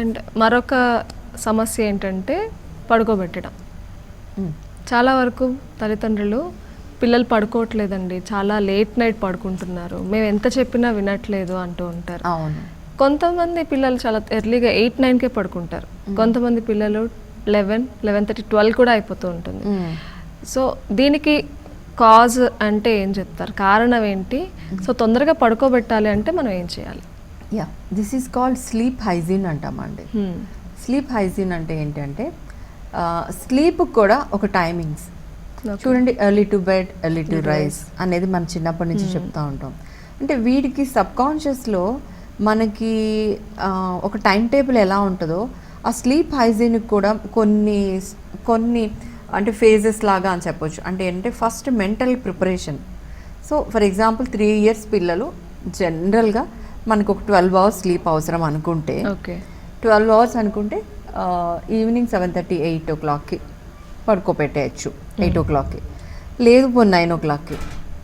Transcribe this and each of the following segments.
And మరొక సమస్య ఏంటంటే పడుకోబెట్టడం. చాలా వరకు తల్లిదండ్రులు పిల్లలు పడుకోవట్లేదండి చాలా లేట్ నైట్ పడుకుంటున్నారు మేము ఎంత చెప్పినా వినట్లేదు అంటూ ఉంటారు. కొంతమంది పిల్లలు చాలా ఎర్లీగా ఎయిట్ నైన్కే పడుకుంటారు. కొంతమంది పిల్లలు లెవెన్ లెవెన్ థర్టీ ట్వెల్వ్ కూడా అయిపోతూ ఉంటుంది. సో దీనికి కాజ్ అంటే ఏం చెప్తారు? కారణం ఏంటి? సో తొందరగా పడుకోబెట్టాలి అంటే మనం ఏం చేయాలి? Yeah this is called sleep hygiene అంటామండి. స్లీప్ హైజీన్ అంటే ఏంటంటే స్లీప్ కూడా ఒక టైమింగ్స్. చూడండి early to bed early to rise అనేది మనం చిన్నప్పటి నుంచి చెప్తా ఉంటాం. అంటే వీడికి సబ్కాన్షియస్లో మనకి ఒక టైం టేబుల్ ఎలా ఉంటుందో ఆ స్లీప్ హైజీన్కి కూడా కొన్ని కొన్ని అంటే ఫేజెస్ లాగా అని చెప్పొచ్చు. అంటే ఏంటంటే first mental preparation so for example three years పిల్లలు జనరల్గా మనకు ఒక ట్వెల్వ్ అవర్స్ స్లీప్ అవసరం అనుకుంటే. ఓకే. ట్వెల్వ్ అవర్స్ అనుకుంటే ఈవినింగ్ సెవెన్ థర్టీ ఎయిట్ ఓ క్లాక్కి పడుకోబెట్టేయచ్చు. ఎయిట్ ఓ క్లాక్కి లేదు పో నైన్ ఓ క్లాక్కి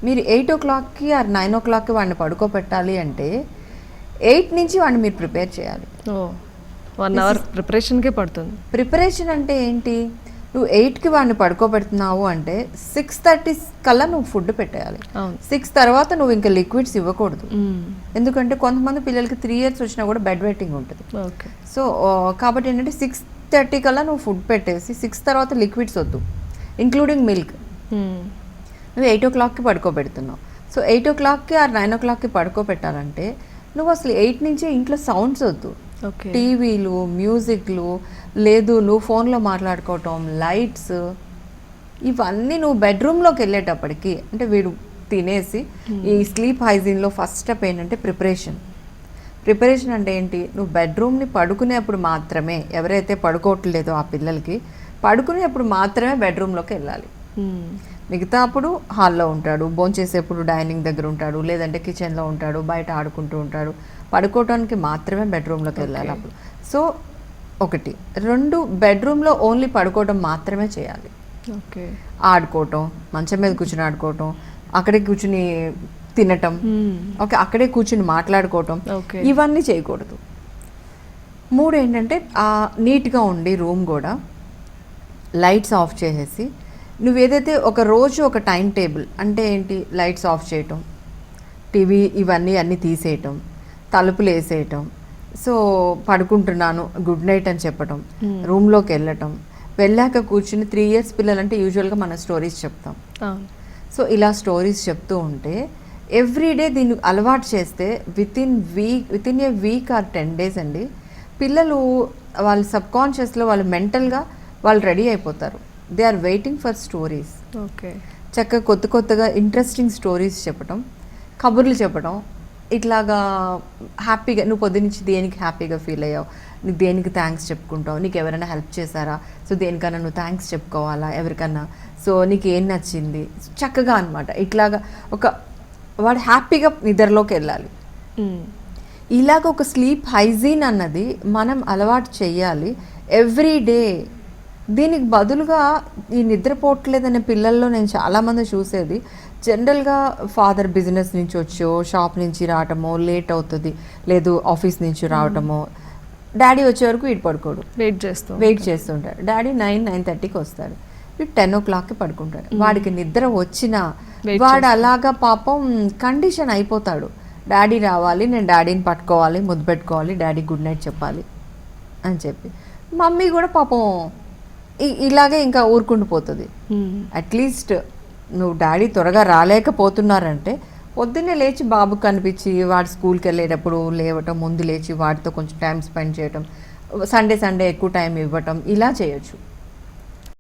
మీరు ఎయిట్ ఓ క్లాక్కి ఆర్ నైన్ ఓ క్లాక్కి వాడిని పడుకోబెట్టాలి అంటే ఎయిట్ నుంచి వాడిని మీరు ప్రిపేర్ చేయాలి. ఓ వన్ అవర్ ప్రిపరేషన్కే పడుతుంది. ప్రిపరేషన్ అంటే ఏంటి? నువ్వు ఎయిట్కి వాడిని పడుకోబెడుతున్నావు అంటే సిక్స్ థర్టీ కల్లా నువ్వు ఫుడ్ పెట్టేయాలి. సిక్స్ తర్వాత నువ్వు ఇంకా లిక్విడ్స్ ఇవ్వకూడదు. ఎందుకంటే కొంతమంది పిల్లలకి త్రీ ఇయర్స్ వచ్చినా కూడా బెడ్ వెయిటింగ్ ఉంటుంది. సో కాబట్టి ఏంటంటే సిక్స్ థర్టీ కల్లా నువ్వు ఫుడ్ పెట్టేసి సిక్స్ తర్వాత లిక్విడ్స్ వద్దు ఇంక్లూడింగ్ మిల్క్. నువ్వు ఎయిట్ ఓ క్లాక్కి పడుకోబెడుతున్నావు. సో ఎయిట్ ఓ క్లాక్కి ఆర్ నైన్ ఓ క్లాక్కి పడుకోబెట్టాలంటే నువ్వు అసలు ఎయిట్ నుంచే ఇంట్లో సౌండ్స్ వద్దు. టీవీలు మ్యూజిక్లు లేదు నువ్వు ఫోన్లో మాట్లాడుకోవటం లైట్స్ ఇవన్నీ నువ్వు బెడ్రూమ్లోకి వెళ్ళేటప్పటికి అంటే వీడు తినేసి ఈ స్లీప్ హైజీన్లో ఫస్ట్ స్టెప్ ఏంటంటే ప్రిపరేషన్. ప్రిపరేషన్ అంటే ఏంటి? నువ్వు బెడ్రూమ్ని పడుకునేప్పుడు మాత్రమే ఎవరైతే పడుకోవట్లేదో ఆ పిల్లలకి పడుకునేప్పుడు మాత్రమే బెడ్రూమ్లోకి వెళ్ళాలి. మ్మ్. మిగతా అప్పుడు హాల్లో ఉంటాడు భోంచేసేప్పుడు డైనింగ్ దగ్గర ఉంటాడు లేదంటే కిచెన్లో ఉంటాడు బయట ఆడుకుంటూ ఉంటాడు. పడుకోవడానికి మాత్రమే బెడ్రూమ్లోకి వెళ్ళాలి. అప్పుడు. సో ఒకటి. రెండు బెడ్రూమ్లో ఓన్లీ పడుకోవడం మాత్రమే చేయాలి. ఓకే. ఆడుకోవటం మంచం మీద కూర్చుని ఆడుకోవటం అక్కడే కూర్చుని తినటం మ్మ్. ఓకే అక్కడే కూర్చుని మాట్లాడుకోవటం ఇవన్నీ చేయకూడదు. మూడు ఏంటంటే నీట్గా ఉండి రూమ్ కూడా లైట్స్ ఆఫ్ చేసేసి నువ్వు ఏదైతే ఒక రోజు ఒక టైం టేబుల్ అంటే ఏంటి? లైట్స్ ఆఫ్ చేయటం టీవీ ఇవన్నీ అన్నీ తీసేయటం తలుపులు వేసేయటం సో పడుకుంటున్నాను గుడ్ నైట్ అని చెప్పటం. రూమ్లోకి వెళ్ళటం వెళ్ళాక కూర్చుని త్రీ ఇయర్స్ పిల్లలంటే యూజువల్గా మనం స్టోరీస్ చెప్తాం. సో ఇలా స్టోరీస్ చెప్తూ ఉంటే ఎవ్రీడే దీన్ని అలవాటు చేస్తే within week within a week or ten days అండి పిల్లలు వాళ్ళ సబ్కాన్షియస్లో వాళ్ళు మెంటల్గా వాళ్ళు రెడీ అయిపోతారు. They are waiting for stories okay చక్కగా కొత్త కొత్తగా ఇంట్రెస్టింగ్ స్టోరీస్ చెప్పటం కబుర్లు చెప్పడం ఇట్లాగా హ్యాపీగా నువ్వు పొద్దునుంచి దేనికి హ్యాపీగా ఫీల్ అయ్యావు? నీకు దేనికి థ్యాంక్స్ చెప్పుకుంటావు? నీకు ఎవరైనా హెల్ప్ చేశారా? సో దేనికన్నా నువ్వు థ్యాంక్స్ చెప్పుకోవాలా? ఎవరికన్నా? సో నీకు ఏం నచ్చింది? చక్కగా అనమాట ఇట్లాగా ఒక వాడు హ్యాపీగా నిద్రలోకి వెళ్ళాలి. మ్మ్. ఇలాగ ఒక స్లీప్ హైజీన్ అన్నది మనం అలవాటు చేయాలి. ఎవ్రీ డే దీనికి బదులుగా ఈ నిద్రపోవట్లేదనే పిల్లల్లో నేను చాలామంది చూసేది. జనరల్గా ఫాదర్ బిజినెస్ నుంచి వచ్చో షాప్ నుంచి రావటమో లేట్ అవుతుంది. లేదు ఆఫీస్ నుంచి రావటమో. డాడీ వచ్చే వరకు వీడు పడుకోడు. వెయిట్ చేస్తూ వెయిట్ చేస్తుంటాడు డాడీ నైన్ నైన్ థర్టీకి వస్తాడు. వీడు టెన్ ఓ క్లాక్కి పడుకుంటాడు. వాడికి నిద్ర వచ్చినా వాడు అలాగా పాపం కండిషన్ అయిపోతాడు. డాడీ రావాలి నేను డాడీని పట్టుకోవాలి ముద్దు పెట్టుకోవాలి డాడీ గుడ్ నైట్ చెప్పాలి అని చెప్పి. మమ్మీ కూడా పాపం ఇలాగే ఇంకా ఊరుకుంటూ పోతుంది మ్మ్. అట్లీస్ట్ నువ్వు డాడీ త్వరగా రాలేకపోతున్నారంటే పొద్దున్నే లేచి బాబు కనిపించి వాడు స్కూల్కి వెళ్ళేటప్పుడు లేవటం ముందు లేచి వాడితో కొంచెం టైం స్పెండ్ చేయటం సండే సండే ఎక్కువ టైం ఇవ్వటం ఇలా చేయొచ్చు